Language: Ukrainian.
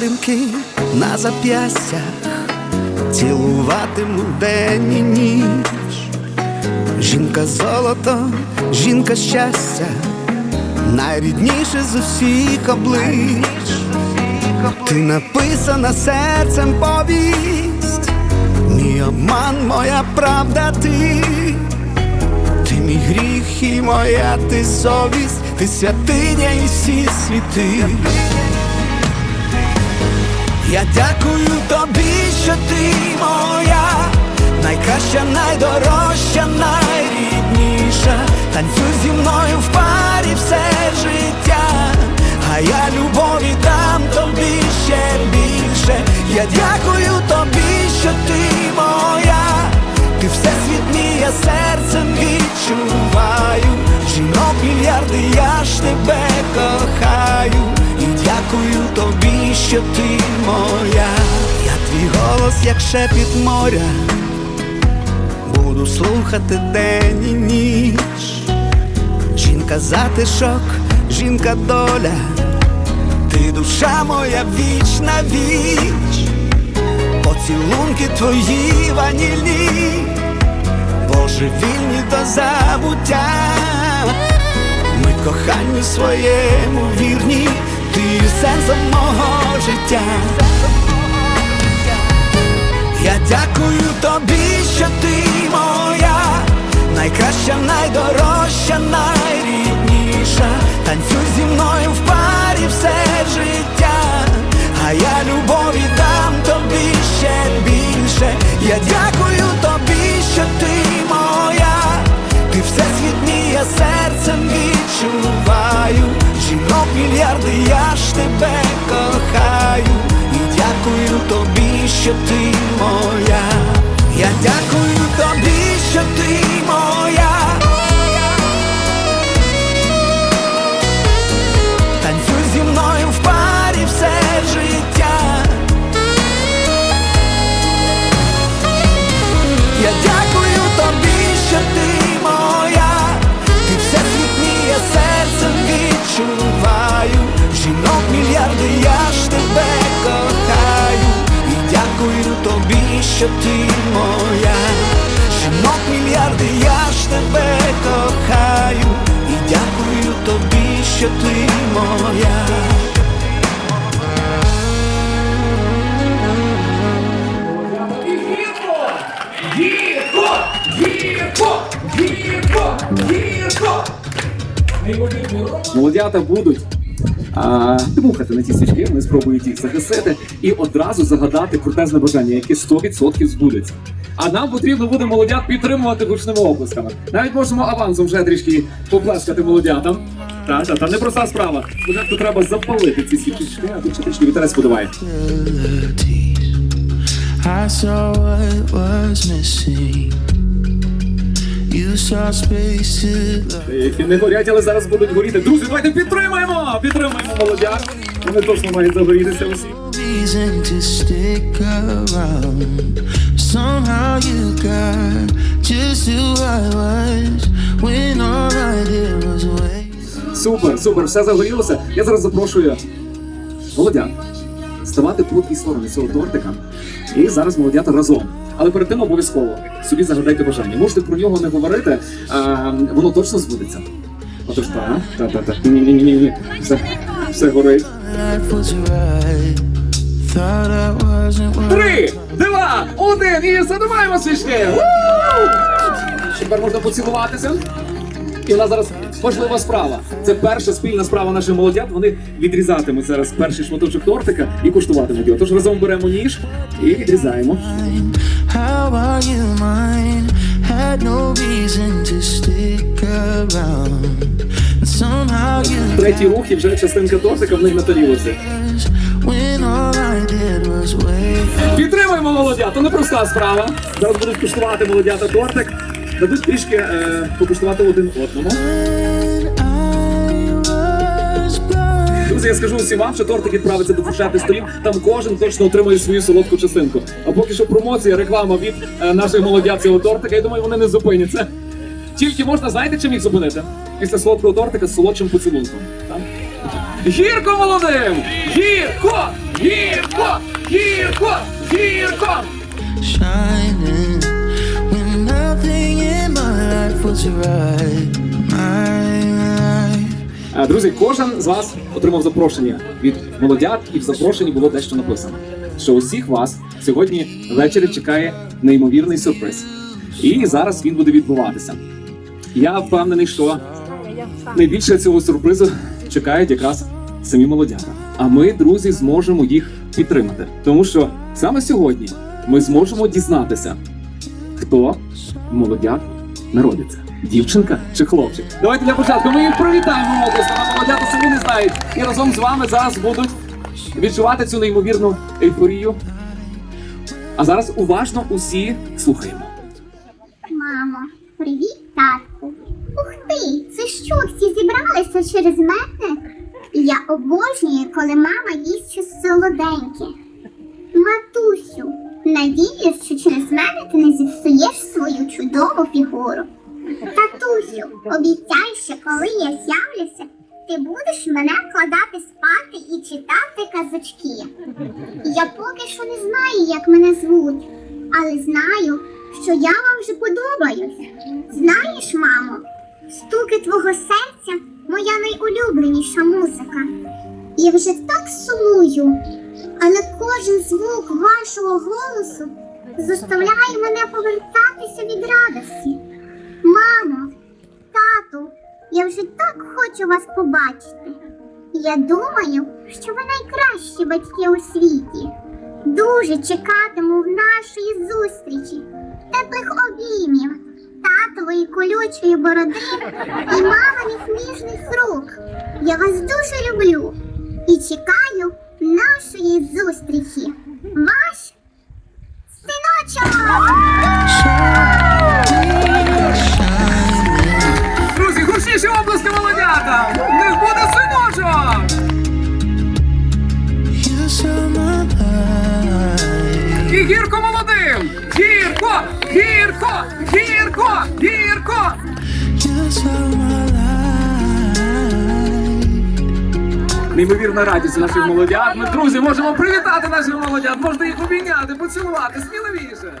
родинки на зап'ястях, цілуватиму день і ніч. Жінка золото, жінка щастя, найрідніше з усіх облич. Ти написана серцем повість, мій обман, моя правда, ти. Ти мій гріх і моя ти совість, ти святиня і всі світи. Я дякую тобі, що ти моя, найкраща, найдорожча, найрідніша. Танцюй зі мною в парі все життя, а я любові дам дякую тобі, що ти моя. Я твій голос, як шепіт моря. Буду слухати день і ніч. Жінка затишок, жінка доля, ти душа моя вічна віч, поцілунки твої ванільні, божевільні до забуття. Ми коханню своєму вірні, ти сенсом мого життя. Я дякую тобі, що ти моя, найкраща, найдорожча, найрідніша. Танцюй зі мною в парі все життя, що ти моя. Що ти моя. Жінок мільярди, я ж тебе кохаю. І дякую тобі, що ти моя. Гірко! Гірко! Гірко! Гірко! Молодята будуть а, дмухати на ті свічки, вони спробують їх загасити і одразу загадати крутезне бажання, яке 100% збудеться. А нам потрібно буде молодят підтримувати гучними оплесками. Навіть можемо авансом вже трішки поплескати молодятам. Так, так, та непроста справа. Спочатку треба запалити ці свічки, а тут ще трішки вітерець подаває. I saw what was missing. Які не горять, але зараз будуть горіти. Друзі, давайте підтримаємо! Підтримаємо молодят. Вони точно мають загорітися усі. Somehow you got just who I was when all I did was wait. Супер, супер, все загорілося. Я зараз запрошую молодят ставати по дві сторони цього тортика. І зараз молодята разом. Але перед тим обов'язково собі загадайте бажання. Можете про нього не говорити, а, воно точно збудеться. Отож, так, так, так, так. Ні, ні, ні, ні. Все, все горить. Три, два, один і задимаємо свічки! Тепер можна поцілуватися. І у нас зараз важлива справа. Це перша спільна справа наших молодят. Вони відрізатимуть зараз перший шматочок тортика і куштуватимуть його. Тож разом беремо ніж і відрізаємо. Третій рух і вже частинка тортика в них на тарілці. Підтримуємо молодят, то непроста справа. Зараз будуть куштувати молодята тортик. Дадуть трішки е, покуштувати один одному. Друзі, я скажу всім вам, що тортик відправиться до фуршетних столів. Там кожен точно отримує свою солодку частинку. А поки що промоція, реклама від е, наших молодят цього тортика. Я думаю, вони не зупиняться. Тільки можна, знаєте, чим їх зупинити? Після солодкого тортика з солодшим поцілунком. Так? Гірко молодим! Гірко! гірко, гірко, гірко. shining Друзі, кожен з вас отримав запрошення від молодят, і в запрошенні було дещо написано. Що усіх вас сьогодні ввечері чекає неймовірний сюрприз. І зараз він буде відбуватися. Я впевнений, що найбільше цього сюрпризу чекають якраз самі молодята. А ми, друзі, зможемо їх підтримати. Тому що саме сьогодні ми зможемо дізнатися, хто молодят народиться. Дівчинка чи хлопчик? Давайте для початку ми їх привітаємо обласно. А молодята самі не знають. І разом з вами зараз будуть відчувати цю неймовірну ейфорію. А зараз уважно усі слухаємо. Мамо, привіт, татку. Ух ти, це що, всі зібралися через мене? Я обожнюю, коли мама їсть щось солоденьке. Надіюсь, що через мене ти не зіпсуєш свою чудову фігуру. Татусю, обіцяй, що коли я з'явлюся, ти будеш мене вкладати спати і читати казочки. Я поки що не знаю, як мене звуть, але знаю, що я вам вже подобаюсь. Знаєш, мамо, стуки твого серця моя найулюбленіша музика. Я вже так сумую, але кожен звук вашого голосу заставляє мене повертатися від радості. Мамо, тату, я вже так хочу вас побачити. Я думаю, що ви найкращі батьки у світі. Дуже чекатиму в нашої зустрічі, теплих обіймів, татової колючої бороди і маминих ніжних рук. Я вас дуже люблю і чекаю нашої зустрічі. Ваш синочок! Друзі, гучніші області молодята! В них буде синочок! І гірко молодим! Гірко! Гірко! Гірко! Гірко! Saw Неймовірна радість у наших молодят. Ми, друзі, можемо привітати наших молодят, можна їх обійняти, поцілувати сміливіше.